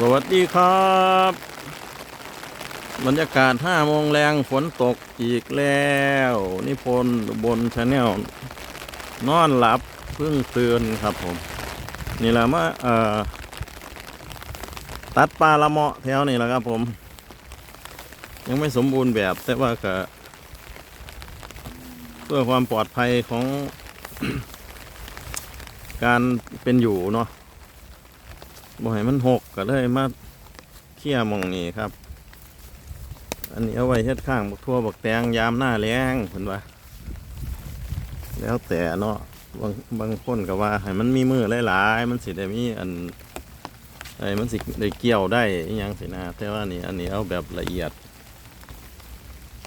สวัสดีครับ บรรยากาศ5โมงแรงฝนตกอีกแล้ว นิพนธ์บนชาแนลนอนหลับเพิ่งตื่นครับผม นี่แหละมาเอ่อตัดปลาละเมาะแถวนี่แหละครับผม ยังไม่สมบูรณ์แบบแต่ว่าก็เพื่อความปลอดภัยของ การเป็นอยู่เนาะ บ่ให้มันหกก็เลยมาเขี่ยมองนี่ครับ อันนี้เอาไว้เฮ็ดข้างบักทั่วบักแตงยามหน้าแล้งเพิ่นว่าแล้วแต่เนาะบางบางคนก็ว่าให้มันมีมือหลายๆมันสิได้มีอันไอ้มันสิได้เกี่ยวได้ยังสินะแต่ว่านี่อันนี้เอาแบบละเอียด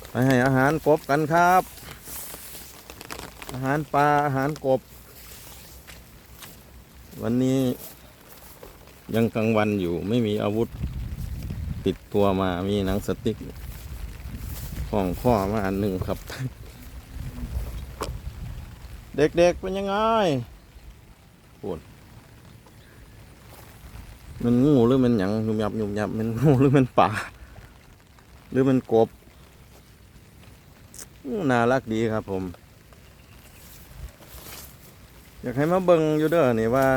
ไปให้อาหารกบกันครับ อาหารปลาอาหารกบ วันนี้ ยังกลางวันอยู่ไม่มีอาวุธติดตัวมามีหนังสติ๊ก ของพ่อมาอันหนึ่งครับ เด็กๆเป็นยังไงปวดมันงูหรือมันหยังยุ่มยับยุ่มยับมันงูหรือมันป่า หรือมันกบน่ารักดีครับผม อยากให้มาเบิ่งอยู่เด้อนี่ว่า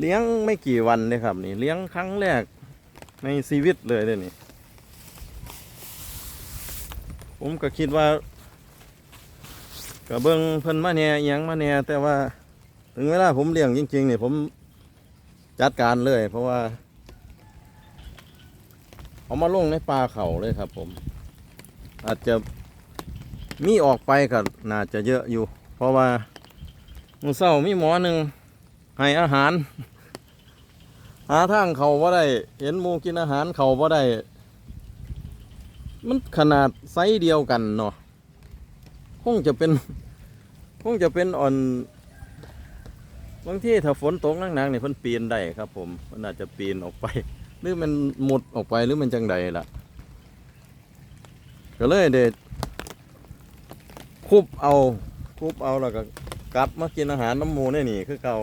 เลี้ยงไม่กี่วันเลยครับ นี่เลี้ยงครั้งแรกในชีวิตเลยเลยนี่ ผมก็คิดว่ากระเบิงเพิ่นมาแน่ยังมาแน่แต่ว่าถึงเวลาผมเลี้ยงจริงๆนี่ผมจัดการเลย เพราะว่า เอามาลงในป่าเขาเลยครับ ผม อาจจะมีออกไปก็น่าจะเยอะอยู่ เพราะว่ามือเศร้ามีหมอหนึ่ง ให้อาหาร หาทางเขาว่าได้ เห็นมูกินอาหารเขาว่าได้ มันขนาดไซส์เดียวกันเนาะคงจะเป็น คงจะเป็นอ่อนบางที่ถ้าฝนตกหนักๆเนี่ยเพิ่นปีนได้ครับ ผมมันอาจจะปีนออกไป หรือมันหมดออกไปหรือมันจังใดล่ะ ก็เลยเด็ดคุบเอาคุบเอาแล้วก็กลับมากินอาหารน้ำมูนี่นี่คือเก่า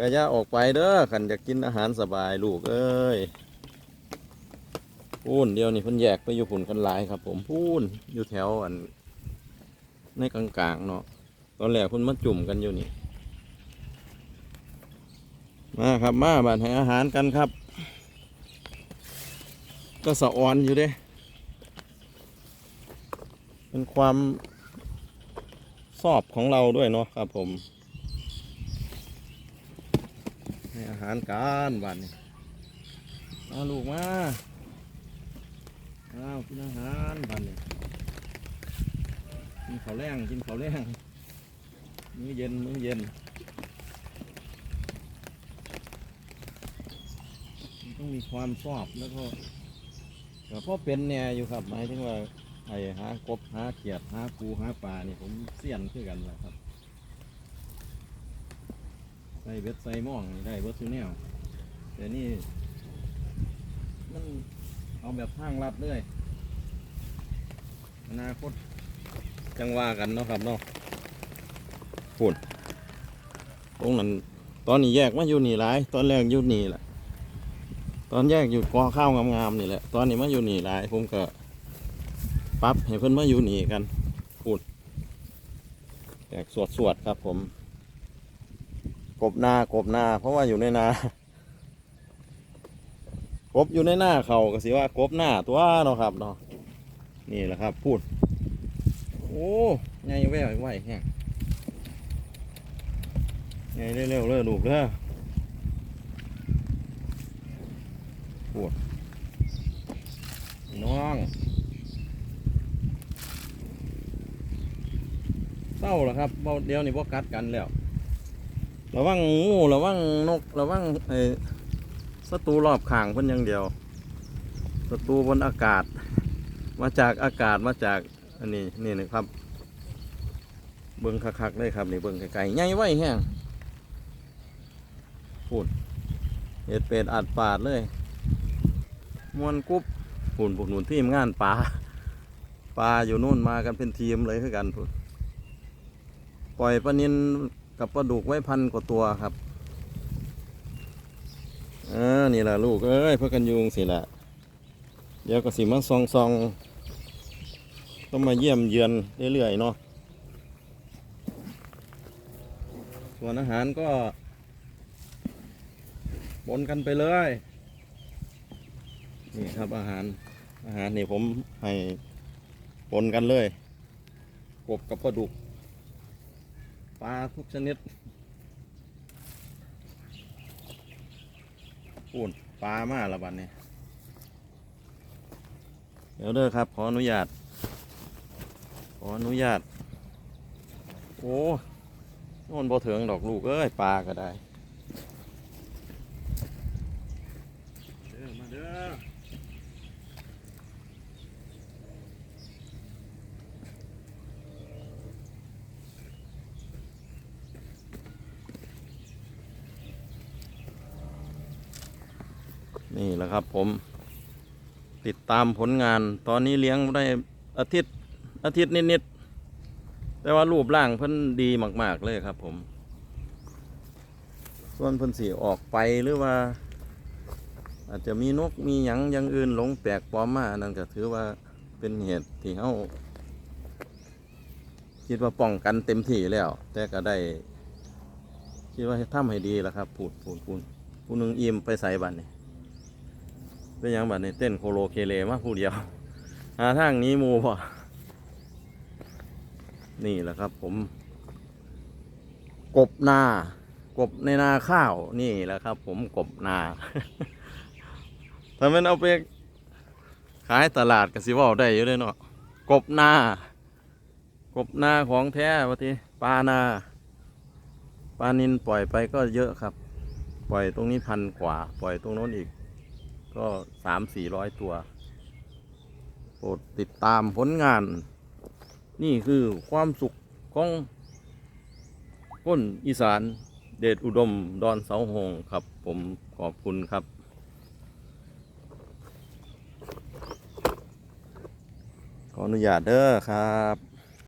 ก็อย่าออกไปเด้อขันจะกินอาหารสบายลูกเอ้ยพูนเดียวนี่พิ่นแยกไปอยู่ผุนกันหลายครับ ผมพูนอยู่แถวอัน ในกลางๆเนาะตอนแรกเพิ่นมาจุ่มกันอยู่นี่ มาครับมาบานให้อาหารกันครับ ก็สะออนอยู่เด้ เป็นความสอบของเราด้วยเนาะครับผม ให้อาหารการวันนี้มาลูกมาอ้าวกินอาหารวันนี้กินข้าวแรงกินข้าวแรงมื้อเย็นมื้อเย็นมันต้องมีความชอบแล้วก็ก็พ่อเป็นแน่อยู่ครับหมายถึงว่าไอ้หากบหาเขียดหาปูหาปลานี่ผมเสี่ยนคือกันแหละครับ ส่เบ็ดใส่หม่องนี่ได้เบ็ดซูแนวแต่นี่มันเอาแบบทางลัดเลยอนาคตจังว่ากันเนาะครับเนาะพูดตรงนั้นตอนนี้แยกมาอยู่นี่หลาย ตอนแรกอยู่นี่แหละตอนแยกอยู่กอข้าวงามๆนี่แหละตอนนี้มาอยู่นี่หลายผมก็ปรั๊บให้เพิ่อนมาอยู่นี่กันพูดแตกสวดๆครับผม กบนากบนา เพราะว่าอยู่ในนากบอยู่ในหน้าเขาก็สิว่ากบหน้าตัวเนาะครับเนาะนี่แหละครับ พูด โอ้ไงแว่ไหวแห้งไงเร็วๆเลยลูกเด้อพูดพี่น้องเศร้าแล้วครับเบาเดียวนี่พวกัดกันแล้ว ระวังงูระวังนกระวังไอ้ศัตรูรอบข้างเพิ่นอย่างเดียวศัตรูบนอากาศ มาจากอากาศมาจากอันนี้นี่นะครับ เบิ้งคักๆเลยครับนี่เบิ้งไกลๆใหญ่ไว้แห้งพูดเห็ดเป็ดอัดปาดเลยมวนกุ๊บหุ่นพวกหนุนทีมงานปลาปลาอยู่นู่นมากันเป็นทีมเลยคือกันพูดปล่อยปลานิน กับปลาดุกไว้พันกว่าตัวครับอ่านี่ล่ะลูกเอ้ยเพื่อกันยุงสิละเดี๋ยวก็สิมาซองซองต้องมาเยี่ยมเยือนเรื่อยๆเนาะส่วนอาหารก็ปนกันไปเลย นี่ครับอาหารอาหารนี่ผมให้ปนกันเลย กบกับปลาดุก ปลาทุกชนิดปูนปลามาละบัดนนี้เดี๋ยวเด้อครับ ขออนุญาต ขออนุญาต โอ้นอนบ่เถิงดอกลูก เอ้ย ปลาก็ได้ เด้อมาเด้อ นี่แหละครับผมติดตามผลงาน ตอนนี้เลี้ยงได้อาทิตย์อาทิตย์นิดๆแต่ว่ารูปร่างเพิ่นดีมาก ๆ เลยครับ ผม ส่วนเพิ่นสีออกไปหรือว่า อาจจะมีนกมีหยังอยังอื่นหลงแปลกปลอมมาอันนั่นก็ถือว่าเป็นเหตุที่เขาคิดว่าป้องกันเต็มที่แล้ว แต่ก็ได้ คิดว่าทำให้ดีแล้วครับ พูดพูดพูดผู้นึงอิ่มไปใส่บัตรนี่ เป็นยังบัดในเต้นโคโลเคเลมาผู้เดียวหาทางนี้มูพอนี่แหละครับ ผม กบนา กบในนาข้าว นี่แหละครับ ผมกบนาถ้ามันเอาไปขายตลาดก็สิว่าได้อยู่เลยเนาะกบนา กบนาของแท้วะทีปลานาปลานินปล่อยไปก็เยอะครับ ปล่อยตรงนี้พันกว่า ปล่อยตรงโน้นอีก ก็สามสี่ร้อยตัว โปรดติดตามผลงาน นี่คือความสุขของคนอีสานเดชอุดมดอนเสาหงครับ ผมขอบคุณครับขออนุญาตเด้อครับ